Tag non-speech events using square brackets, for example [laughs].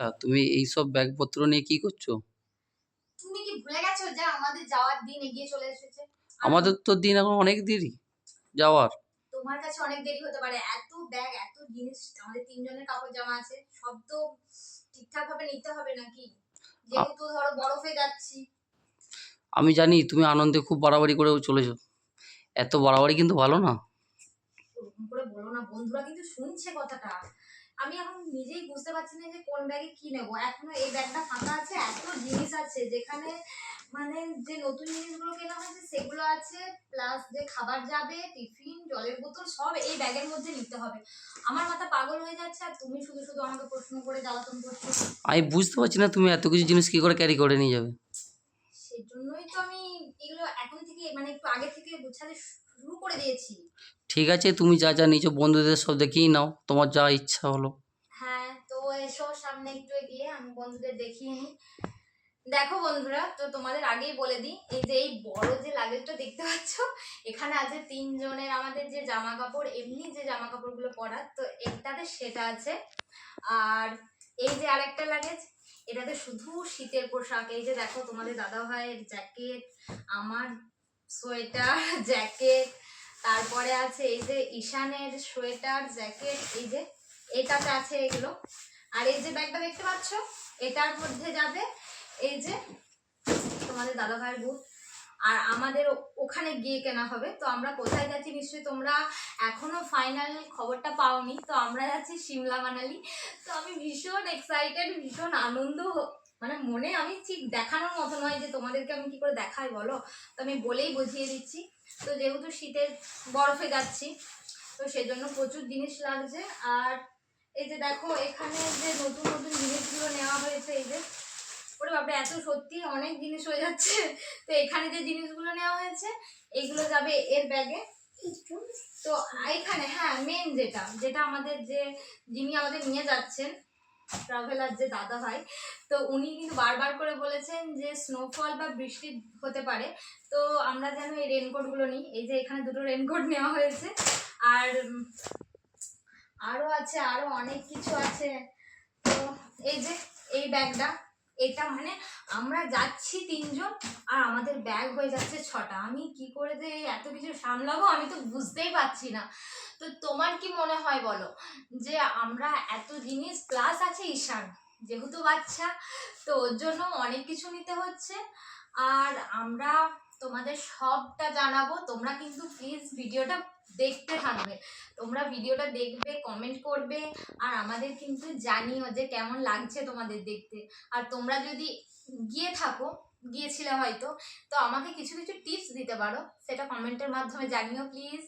আ তুমি এইসব ব্যাগপত্র নিয়ে কি করছ? তুমি কি ভুলে গেছো যে আমাদের যাওয়ার দিন এগিয়ে চলে এসেছে? আমাদের তো দিন এখন অনেক দেরি যাওয়ার। তোমার কাছে অনেক দেরি হতে পারে। এত ব্যাগ, এত জিনিস আমাদের ৩ জনের কাপড় জামা আছে। সব তো ঠিকঠাক ভাবে নিতে হবে নাকি? যেহেতু ধরো বরফে যাচ্ছি। আমি জানি তুমি আনন্দে খুব বাড়াবাড়ি করে চলেছো। এত বাড়াবাড়ি কিন্তু ভালো না। বলো না। বন্ধুরা কিন্তু শুনছে কথাটা। আমি এখন নিজেই বুঝতে পারছি না যে কোন ব্যাগে কি নেব। এখনও এই ব্যাগটা ফাঁকা আছে। এত জিনিস আছে যেখানে মানে যে নতুন জিনিসগুলো কেনা হয়েছে সেগুলো আছে। প্লাস যে খাবার যাবে, টিফিন, জলের বোতল সব এই ব্যাগের মধ্যে নিতে হবে। আমার মাথা পাগল হয়ে যাচ্ছে আর তুমি শুধু, শুধু আমাকে প্রশ্ন করে জ্বালাতন করছ। আমি বুঝতে পারছি না তুমি এত কিছু জিনিস কি করে ক্যারি করে নিয়ে যাবে। সেজন্যই তো আমি এগুলো এখন থেকে মানে একটু আগে থেকে গোছাতে শুরু করে দিয়েছি। ঠিক আছে তুমি যা, যা নিছো বন্ধুদের সব দেখিয়ে নাও। তোমার যা ইচ্ছা হলো। হ্যাঁ, তো এসো সামনে একটু এগিয়ে আমি বন্ধুদের দেখিয়ে। দেখো বন্ধুরা তো তোমাদের আগেই বলে দিই এই যে এই বড় যে লাগেজটা দেখতে পাচ্ছ এখানে আছে তিন জনের আমাদের যে জামা কাপড় এমনি যে জামা কাপড়গুলো পরার তো একটাতে সেটা আছে আর এই যে আরেকটা লাগেজ এটাতে শুধু শীতের পোশাক এই যে দেখো তোমাদের দাদা ভাইয়ের জ্যাকেট আমার সোয়েটার জ্যাকেট [laughs] তারপরে আছে এই যে ঈশানের সোয়েটার, জ্যাকেট, এই যে এটাতে আছে এগুলো। আর এই যে ব্যাগটা দেখতে পাচ্ছ, এটার মধ্যে যাবে এই যে তোমাদের দাদা ভাইয়ের বুট আর আমাদের ওখানে গিয়ে কেনা হবে। তো আমরা কোথায় যাচ্ছি নিশ্চয়ই তোমরা এখনও ফাইনাল খবরটা পাওনি। তো আমরা যাচ্ছি সিমলা মানালি। তো আমি ভীষণ এক্সাইটেড ভীষণ আনন্দ মানে মনে আমি ঠিক দেখানোর মতো নয় যে তোমাদেরকে আমি কি করে দেখাই, বলো? তো আমি বলেই বুঝিয়ে দিচ্ছি। তো যেহেতু শীতের বরফে যাচ্ছি তো সেজন্য প্রচুর জিনিস লাগছে। আর এই যে দেখো, এখানে যে নতুন নতুন জিনিসগুলো নেওয়া হয়েছে, এই যে, ওরে বাপরে, এত সত্যি অনেক জিনিস হয়ে যাচ্ছে। তো এখানে যে জিনিসগুলো নেওয়া হয়েছে, এইগুলো যাবে এর ব্যাগে। তো এখানে হ্যাঁ মেন যেটা যেটা আমাদের যে, যিনি আমাদের নিয়ে যাচ্ছেন ট্রাভেলার যে দাদা ভাই, তো উনি কিন্তু বারবার করে বলেছেন যে স্নোফল বা বৃষ্টি হতে পারে। তো আমরা যেন এই রেনকোটগুলো নিই। এই যে এখানে দুটো রেনকোট নেওয়া হয়েছে। আর আরও আছে আরও অনেক কিছু আছে। তো এই যে, এই ব্যাগটা। এটা মানে আমরা যাচ্ছি তিনজন আর আমাদের ব্যাগ হয়ে যাচ্ছে ছটা। আমি কি করে যে এত কিছু সামলাবো আমি তো বুঝতেই পারছি না। তো তোমার কি মনে হয় বলো? যে আমরা এত জিনিস প্লাস আছে ঈশান। যেহেতু বাচ্চা, তো ওর জন্য অনেক কিছু নিতে হচ্ছে। আর আমরা তোমাদের সবটা জানাব। তোমরা কিন্তু প্লিজ ভিডিওটা দেখতে থাকবে। তোমরা ভিডিওটা দেখবে কমেন্ট করবে, আর আমাদের কিন্তু জানিও যে কেমন লাগছে তোমাদের দেখতে। আর তোমরা যদি গিয়ে থাকো, গিয়েছিলে হয়তো, তো আমাকে কিছু কিছু টিপস দিতে পারো। সেটা কমেন্টের মাধ্যমে জানিও প্লিজ